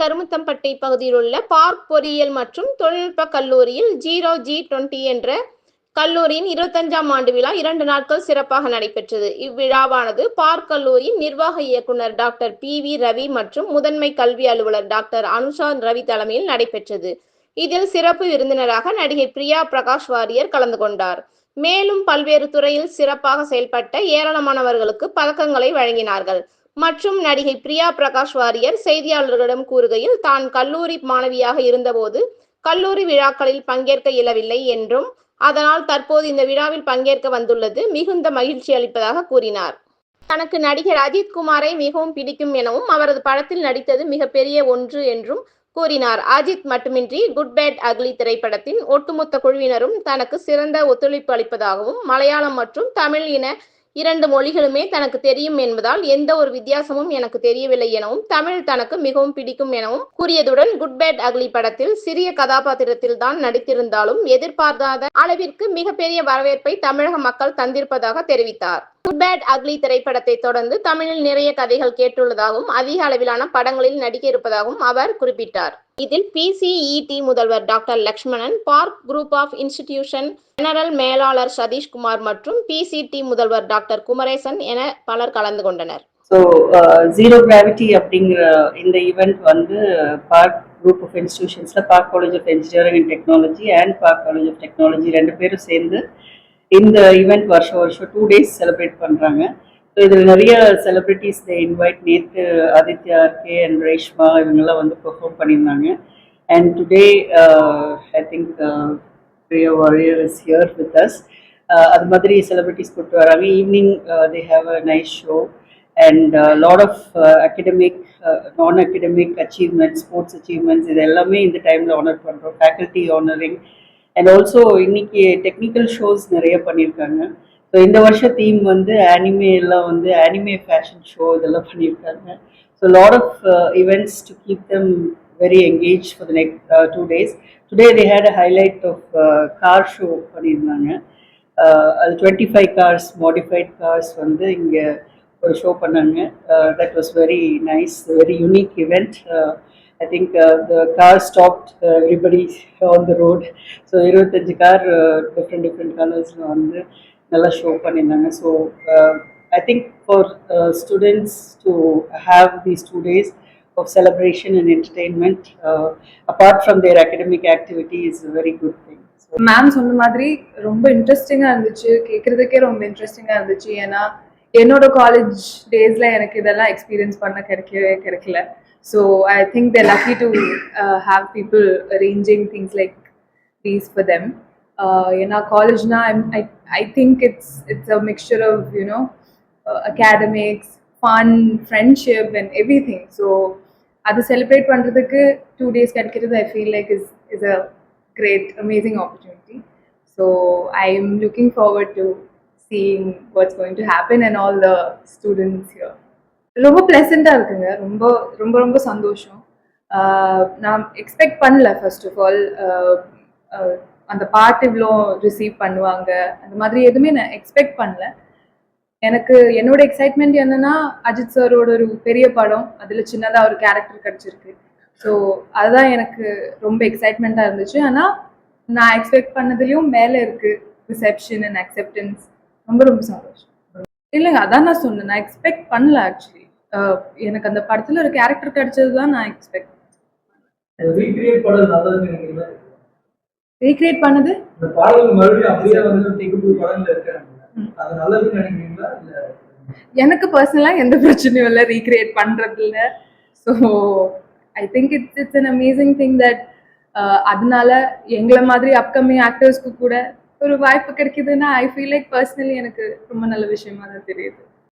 கருமுத்தம்பட்டி பகுதியில் உள்ள பார்க் பொறியியல் மற்றும் தொழில்நுட்ப கல்லூரியில் ஜீரோ ஜி டுவெண்ட்டி என்ற கல்லூரியின் இருபத்தஞ்சாம் ஆண்டு விழா இரண்டு நாட்கள் சிறப்பாக நடைபெற்றது. இவ்விழாவானது பார்க் கல்லூரியின் நிர்வாக இயக்குனர் டாக்டர் பி வி ரவி மற்றும் முதன்மை கல்வி அலுவலர் டாக்டர் அனுஷா ரவி தலைமையில் நடைபெற்றது. இதில் சிறப்பு விருந்தினராக நடிகை பிரியா பிரகாஷ் வாரியர் கலந்து கொண்டார். மேலும் பல்வேறு துறையில் சிறப்பாக செயல்பட்ட ஏராளமானவர்களுக்கு பதக்கங்களை வழங்கினார்கள். மற்றும் நடிகை பிரியா பிரகாஷ் வாரியர் செய்தியாளர்களிடம் கூறுகையில் தான் கல்லூரி மாணவியாக இருந்தபோது கல்லூரி விழாக்களில் பங்கேற்க இயலவில்லை என்றும் அதனால் தற்போது இந்த விழாவில் பங்கேற்க வந்துள்ளது மிகுந்த மகிழ்ச்சி அளிப்பதாக கூறினார். தனக்கு நடிகர் அஜித் குமாரை மிகவும் பிடிக்கும் எனவும் அவரது படத்தில் நடித்தது மிகப்பெரிய ஒன்று என்றும் கூறினார். அஜித் மட்டுமின்றி குட் பேட் அக்லி திரைப்படத்தின் ஒட்டுமொத்த குழுவினரும் தனக்கு சிறந்த ஒத்துழைப்பு அளிப்பதாகவும் மலையாளம் மற்றும் தமிழ் இன இரண்டு மொழிகளுமே தனக்கு தெரியும் என்பதால் எந்த ஒரு வித்தியாசமும் எனக்கு தெரியவில்லை எனவும் தமிழ் தனக்கு மிகவும் பிடிக்கும் எனவும் கூறியதுடன் குட் பேட் அக்லி படத்தில் சிறிய கதாபாத்திரத்தில் தான் நடித்திருந்தாலும் எதிர்பார்க்காத அளவிற்கு மிகப்பெரிய வரவேற்பை தமிழக மக்கள் தந்திருப்பதாக தெரிவித்தார். குட் பேட் அக்லி திரைப்படத்தை தொடர்ந்து தமிழில் நிறைய கதைகள் கேட்டுள்ளதாகவும் அதிக அளவிலான படங்களில் நடிக்க இருப்பதாகவும் அவர் குறிப்பிட்டார். இதில் பிசிஇடி முதல்வர் doctor Lakshmanan Park group of institution general மேலாளர் சதீஷ்குமார் மற்றும் பிசிடி முதல்வர் டாக்டர் குமரேசன் என பலர் கலந்து கொண்டனர். ஸோ ஜீரோ கிராவிட்டி அப்படிங்கிற இந்த ஈவெண்ட் வந்து park group of இன்ஸ்டிடியூஷன்ஸில் Park college of engineering and technology and Park college of technology ரெண்டு பேரும் சேர்ந்து இந்த ஈவெண்ட் வருஷம் வருஷம் டூ டேஸ் செலிப்ரேட் பண்ணுறாங்க ஸோ இதில் நிறைய செலிப்ரிட்டிஸ் தே இன்வைட் நேற்று ஆதித்யா கே அண்ட் ரேஷ்மா இவங்கெல்லாம் வந்து பெர்ஃபார்ம் பண்ணியிருந்தாங்க. And today I think Priya Warrier is here with us அது மாதிரி செலிப்ரிட்டிஸ் கூப்பிட்டு வராங்க. Evening they have a nice show and lot of academic non academic achievements sports achievements இது எல்லாமே இந்த டைமில் ஆனர் பண்ணுறோம் ஃபேக்கல்ட்டி ஆனரிங் அண்ட் ஆல்சோ இன்னைக்கு டெக்னிக்கல் ஷோஸ் நிறைய பண்ணியிருக்காங்க. ஸோ இந்த வருஷ தீம் வந்து அனிமே எல்லாம் வந்து அனிமே ஃபேஷன் ஷோ இதெல்லாம் பண்ணியிருக்காங்க. So lot of events to keep them very engage for the next two days today they had a highlight of car show பண்ணியிருந்தாங்க. அது twenty five cars modified cars வந்து இங்கே ஒரு show பண்ணாங்க. That was very nice very unique event I think the car stopped everybody on the road so இருபத்தஞ்சு car different different கலர்ஸில் வந்து நல்லா ஷோ பண்ணியிருந்தாங்க. So I think for students to have these two days of celebration and entertainment uh, apart from their academic activity is a very good thing. Ma'am சொன்ன மாதிரி ரொம்ப இன்ட்ரெஸ்டிங்காக இருந்துச்சு. கேட்குறதுக்கே ரொம்ப இன்ட்ரெஸ்டிங்காக இருந்துச்சு. ஏன்னா என்னோட காலேஜ் டேஸில் எனக்கு இதெல்லாம் எக்ஸ்பீரியன்ஸ் பண்ண கிடைக்கவே கிடைக்கல. So I think they lucky to have people arranging things like these for them ஏன்னா காலேஜ்னா I I think it's it's a mixture of you know academics fun friendship and everything so அது celebrate பண்ணுறதுக்கு two days கிடைக்கிறது I feel like is is a great, amazing opportunity. So I am looking forward to seeing what's going to happen and all the students here. ரொம்ப ப்ளசண்ட்டாக இருக்குங்க ரொம்ப ரொம்ப ரொம்ப சந்தோஷம் ஆஹ் நான் எக்ஸ்பெக்ட் பண்ணல ஃபர்ஸ்ட் ஆஃப் ஆல் அந்த பாட்டு இவ்வளோ ரிசீவ் பண்ணுவாங்க. அந்த மாதிரி எதுவுமே நான் எக்ஸ்பெக்ட் பண்ணல. எனக்கு என்னோட எக்ஸைட்மெண்ட் என்னன்னா அஜித் சாரோட ஒரு பெரிய படம். அதில் சின்னதாக ஒரு கேரக்டர் கிடச்சிருக்கு. ஸோ அதுதான் எனக்கு ரொம்ப எக்ஸைட்மெண்ட்டாக இருந்துச்சு. ஆனால் நான் எக்ஸ்பெக்ட் பண்ணதுலேயும் மேலே இருக்குது ரிசெப்ஷன் அண்ட் அக்செப்டன்ஸ் ரொம்ப ரொம்ப சந்தோஷம். இல்லைங்க அதான் நான் சொன்னேன். நான் எக்ஸ்பெக்ட் பண்ணல ஆக்சுவலி எனக்கு அந்த படத்தில் ஒரு கேரக்டர் கிடைச்சது தான் நான் எக்ஸ்பெக்ட் ரீக்ரியேட் பண்ணது? இந்த பாடல்கள் மறுபடியும் அப்படியே வந்து தெகுப்பு படங்கள் இருக்காங்க. அது நல்லதுன்னு நினைக்கிறீங்களா? இல்ல எனக்கு பர்சனலாக எந்த பிரச்சனையும் இல்லை ரீக்ரியேட் பண்ணுறதுல so I think it's it's an amazing thing that அதனால எங்களை மாதிரி அப்கமிங் ஆக்டர்ஸ்க்கு கூட ஒரு வாய்ப்பு கிடைக்குதுன்னா ஐ ஃபீல் லைக் பர்சனலி எனக்கு ரொம்ப நல்ல விஷயமா தான் தெரியுது.